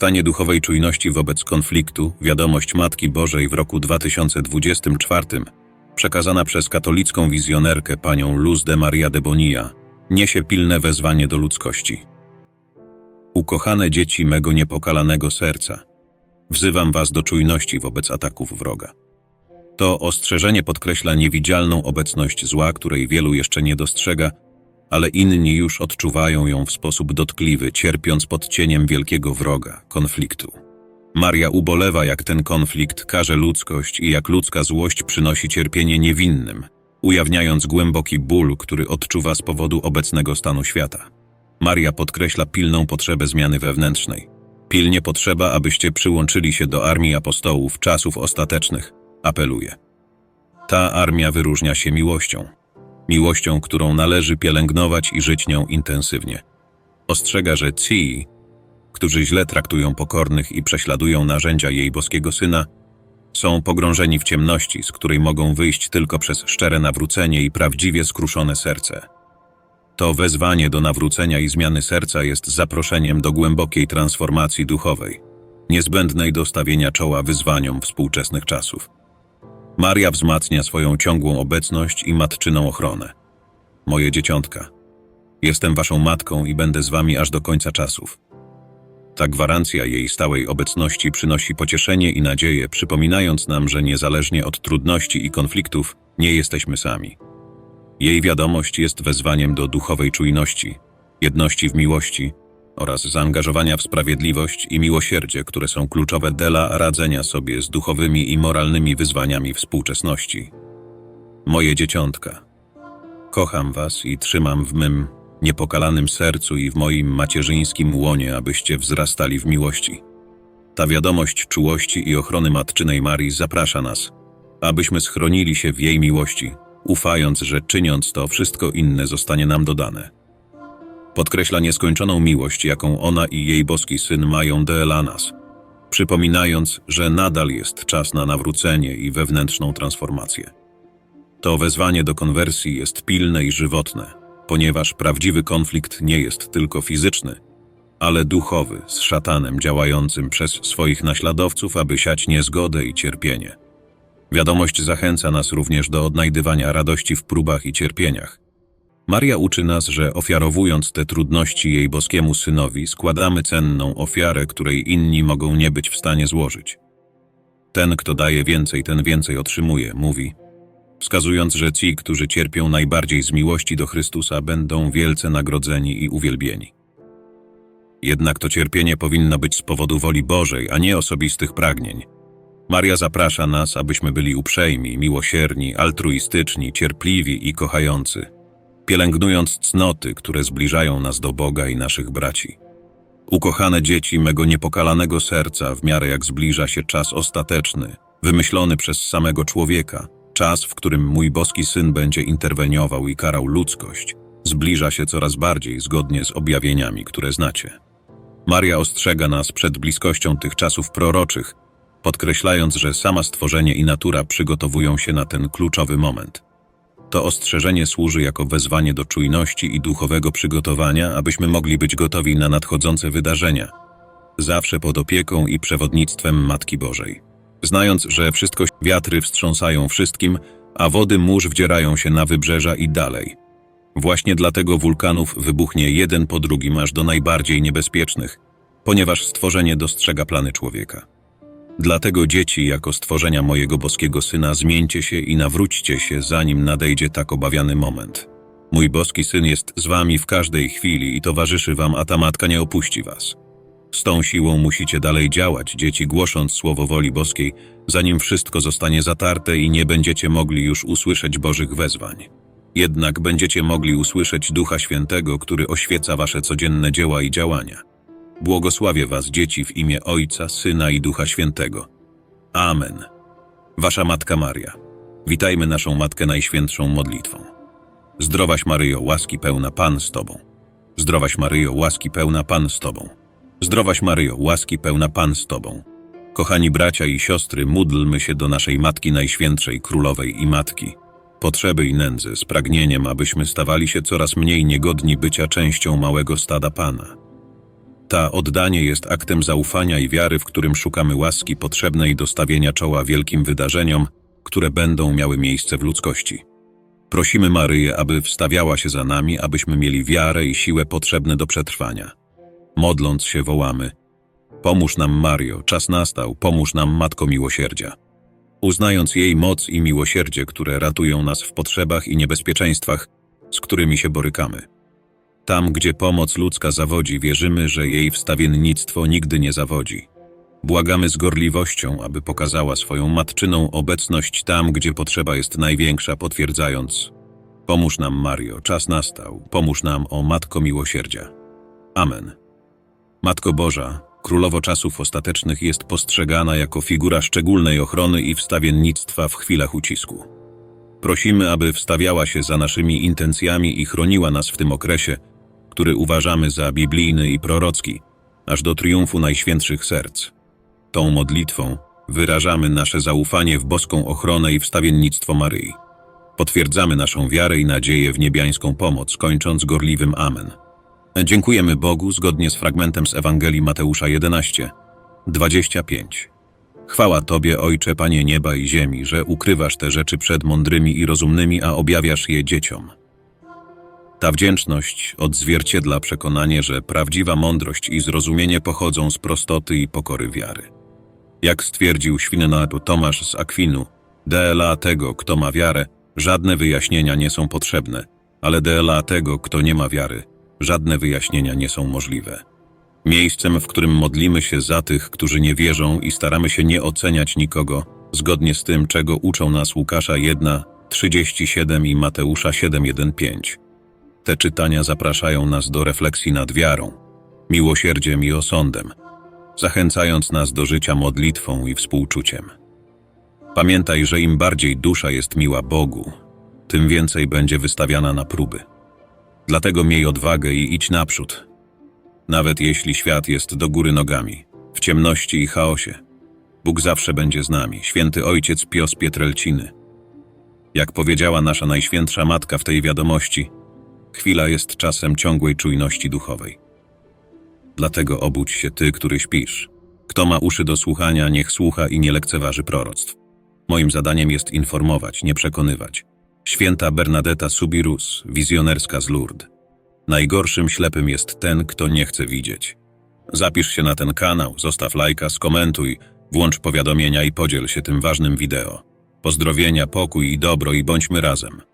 stanie duchowej czujności wobec konfliktu, wiadomość Matki Bożej w roku 2024, przekazana przez katolicką wizjonerkę panią Luz de Maria de Bonilla, niesie pilne wezwanie do ludzkości. Ukochane dzieci mego niepokalanego serca, wzywam was do czujności wobec ataków wroga. To ostrzeżenie podkreśla niewidzialną obecność zła, której wielu jeszcze nie dostrzega, ale inni już odczuwają ją w sposób dotkliwy, cierpiąc pod cieniem wielkiego wroga, konfliktu. Maria ubolewa, jak ten konflikt każe ludzkość i jak ludzka złość przynosi cierpienie niewinnym, ujawniając głęboki ból, który odczuwa z powodu obecnego stanu świata. Maria podkreśla pilną potrzebę zmiany wewnętrznej. Pilnie potrzeba, abyście przyłączyli się do armii apostołów czasów ostatecznych, apeluje. Ta armia wyróżnia się miłością. Miłością, którą należy pielęgnować i żyć nią intensywnie. Ostrzega, że ci, którzy źle traktują pokornych i prześladują narzędzia jej boskiego syna, są pogrążeni w ciemności, z której mogą wyjść tylko przez szczere nawrócenie i prawdziwie skruszone serce. To wezwanie do nawrócenia i zmiany serca jest zaproszeniem do głębokiej transformacji duchowej, niezbędnej do stawienia czoła wyzwaniom współczesnych czasów. Maria wzmacnia swoją ciągłą obecność i matczyną ochronę. Moje dzieciątka, jestem waszą matką i będę z wami aż do końca czasów. Ta gwarancja jej stałej obecności przynosi pocieszenie i nadzieję, przypominając nam, że niezależnie od trudności i konfliktów, nie jesteśmy sami. Jej wiadomość jest wezwaniem do duchowej czujności, jedności w miłości oraz zaangażowania w sprawiedliwość i miłosierdzie, które są kluczowe dla radzenia sobie z duchowymi i moralnymi wyzwaniami współczesności. Moje dzieciątka, kocham was i trzymam w mym niepokalanym sercu i w moim macierzyńskim łonie, abyście wzrastali w miłości. Ta wiadomość czułości i ochrony Matczynej Marii zaprasza nas, abyśmy schronili się w jej miłości, ufając, że czyniąc to, wszystko inne zostanie nam dodane. Podkreśla nieskończoną miłość, jaką ona i jej boski syn mają dla nas, przypominając, że nadal jest czas na nawrócenie i wewnętrzną transformację. To wezwanie do konwersji jest pilne i żywotne, ponieważ prawdziwy konflikt nie jest tylko fizyczny, ale duchowy, z szatanem działającym przez swoich naśladowców, aby siać niezgodę i cierpienie. Wiadomość zachęca nas również do odnajdywania radości w próbach i cierpieniach. Maria uczy nas, że ofiarowując te trudności jej boskiemu synowi, składamy cenną ofiarę, której inni mogą nie być w stanie złożyć. Ten, kto daje więcej, ten więcej otrzymuje, mówi, wskazując, że ci, którzy cierpią najbardziej z miłości do Chrystusa, będą wielce nagrodzeni i uwielbieni. Jednak to cierpienie powinno być z powodu woli Bożej, a nie osobistych pragnień. Maria zaprasza nas, abyśmy byli uprzejmi, miłosierni, altruistyczni, cierpliwi i kochający, pielęgnując cnoty, które zbliżają nas do Boga i naszych braci. Ukochane dzieci mego niepokalanego serca, w miarę jak zbliża się czas ostateczny, wymyślony przez samego człowieka, czas, w którym mój boski syn będzie interweniował i karał ludzkość, zbliża się coraz bardziej zgodnie z objawieniami, które znacie. Maria ostrzega nas przed bliskością tych czasów proroczych, podkreślając, że sama stworzenie i natura przygotowują się na ten kluczowy moment. To ostrzeżenie służy jako wezwanie do czujności i duchowego przygotowania, abyśmy mogli być gotowi na nadchodzące wydarzenia, zawsze pod opieką i przewodnictwem Matki Bożej. Znając, że wszystko wiatry wstrząsają wszystkim, a wody mórz wdzierają się na wybrzeża i dalej. Właśnie dlatego wulkanów wybuchnie jeden po drugim aż do najbardziej niebezpiecznych, ponieważ stworzenie dostrzega plany człowieka. Dlatego dzieci, jako stworzenia mojego boskiego syna, zmieńcie się i nawróćcie się, zanim nadejdzie tak obawiany moment. Mój boski syn jest z wami w każdej chwili i towarzyszy wam, a ta matka nie opuści was. Z tą siłą musicie dalej działać, dzieci, głosząc słowo woli boskiej, zanim wszystko zostanie zatarte i nie będziecie mogli już usłyszeć Bożych wezwań. Jednak będziecie mogli usłyszeć Ducha Świętego, który oświeca wasze codzienne dzieła i działania. Błogosławię was, dzieci, w imię Ojca, Syna i Ducha Świętego. Amen. Wasza Matka Maria. Witajmy naszą Matkę Najświętszą modlitwą. Zdrowaś Maryjo, łaski pełna Pan z Tobą. Zdrowaś Maryjo, łaski pełna Pan z Tobą. Zdrowaś Maryjo, łaski pełna Pan z Tobą. Kochani bracia i siostry, módlmy się do naszej Matki Najświętszej, Królowej i Matki. Potrzeby i nędzy z pragnieniem, abyśmy stawali się coraz mniej niegodni bycia częścią małego stada Pana. Ta oddanie jest aktem zaufania i wiary, w którym szukamy łaski potrzebnej do stawienia czoła wielkim wydarzeniom, które będą miały miejsce w ludzkości. Prosimy Maryję, aby wstawiała się za nami, abyśmy mieli wiarę i siłę potrzebne do przetrwania. Modląc się wołamy: Pomóż nam, Mario, czas nastał, pomóż nam, Matko Miłosierdzia. Uznając jej moc i miłosierdzie, które ratują nas w potrzebach i niebezpieczeństwach, z którymi się borykamy. Tam, gdzie pomoc ludzka zawodzi, wierzymy, że jej wstawiennictwo nigdy nie zawodzi. Błagamy z gorliwością, aby pokazała swoją matczyną obecność tam, gdzie potrzeba jest największa, potwierdzając: Pomóż nam, Mario, czas nastał, pomóż nam, o Matko Miłosierdzia. Amen. Matko Boża, Królowo czasów ostatecznych jest postrzegana jako figura szczególnej ochrony i wstawiennictwa w chwilach ucisku. Prosimy, aby wstawiała się za naszymi intencjami i chroniła nas w tym okresie, który uważamy za biblijny i prorocki, aż do triumfu najświętszych serc. Tą modlitwą wyrażamy nasze zaufanie w boską ochronę i wstawiennictwo Maryi. Potwierdzamy naszą wiarę i nadzieję w niebiańską pomoc, kończąc gorliwym Amen. Dziękujemy Bogu zgodnie z fragmentem z Ewangelii Mateusza 11, 25. Chwała Tobie, Ojcze, Panie nieba i ziemi, że ukrywasz te rzeczy przed mądrymi i rozumnymi, a objawiasz je dzieciom. Ta wdzięczność odzwierciedla przekonanie, że prawdziwa mądrość i zrozumienie pochodzą z prostoty i pokory wiary. Jak stwierdził świnenatu Tomasz z Akwinu, dla tego, kto ma wiarę, żadne wyjaśnienia nie są potrzebne, ale dla tego, kto nie ma wiary, żadne wyjaśnienia nie są możliwe. Miejscem, w którym modlimy się za tych, którzy nie wierzą i staramy się nie oceniać nikogo, zgodnie z tym, czego uczą nas Łukasza 1, 37 i Mateusza 7:1-5. Te czytania zapraszają nas do refleksji nad wiarą, miłosierdziem i osądem, zachęcając nas do życia modlitwą i współczuciem. Pamiętaj, że im bardziej dusza jest miła Bogu, tym więcej będzie wystawiana na próby. Dlatego miej odwagę i idź naprzód. Nawet jeśli świat jest do góry nogami, w ciemności i chaosie, Bóg zawsze będzie z nami, święty ojciec Pios Pietrelciny. Jak powiedziała nasza najświętsza matka w tej wiadomości, chwila jest czasem ciągłej czujności duchowej. Dlatego obudź się ty, który śpisz. Kto ma uszy do słuchania, niech słucha i nie lekceważy proroctw. Moim zadaniem jest informować, nie przekonywać. Święta Bernadetta Subirus, wizjonerska z Lourdes. Najgorszym ślepym jest ten, kto nie chce widzieć. Zapisz się na ten kanał, zostaw lajka, skomentuj, włącz powiadomienia i podziel się tym ważnym wideo. Pozdrowienia, pokój i dobro i bądźmy razem.